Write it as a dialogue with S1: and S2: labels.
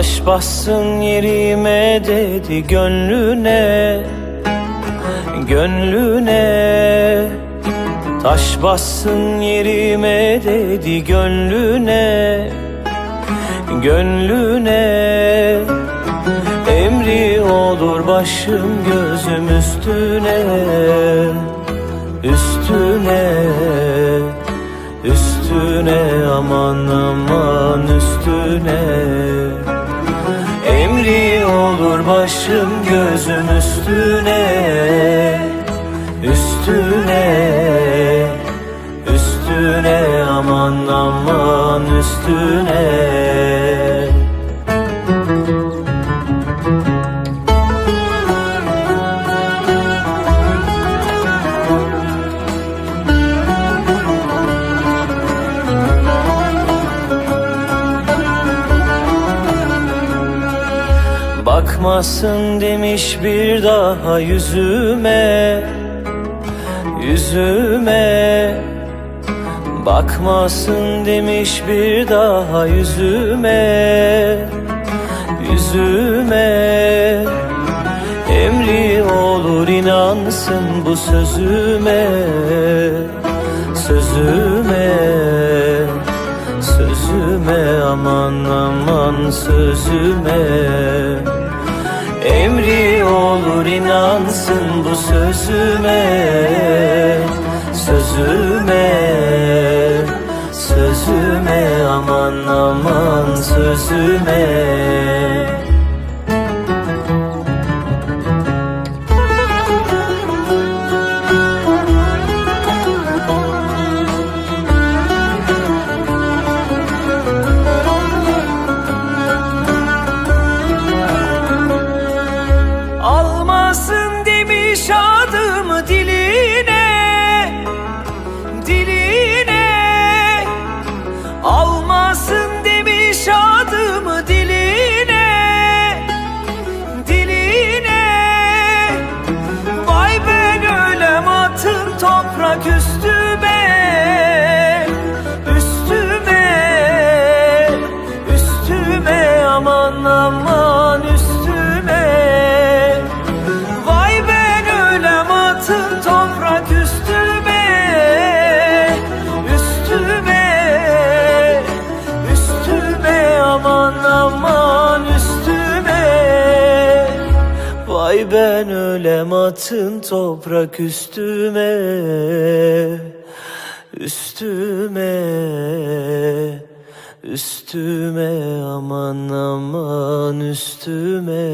S1: Taş bassın yerime dedi gönlüne Gönlüne. Taş bassın yerime dedi gönlüne Gönlüne. Emri olur başım gözüm üstüne Üstüne. Üstüne aman aman üstüne aman üstüne. Bakmasın demiş bir daha yüzüme Yüzüme Bakmasın demiş bir daha yüzüme Yüzüme. Emri olur inansın bu sözüme Sözüme Sözüme. Aman aman sözüme. Emri olur inansın bu sözüme Sözüme Sözüme aman aman sözüme. Almasın demiş adımı diline üstüme Üstüme Üstüme aman aman üstüme. Vay ben ölem atın toprak üstüme Vay ben ölem atın toprak üstüme Üstüme Üstüme aman aman üstüme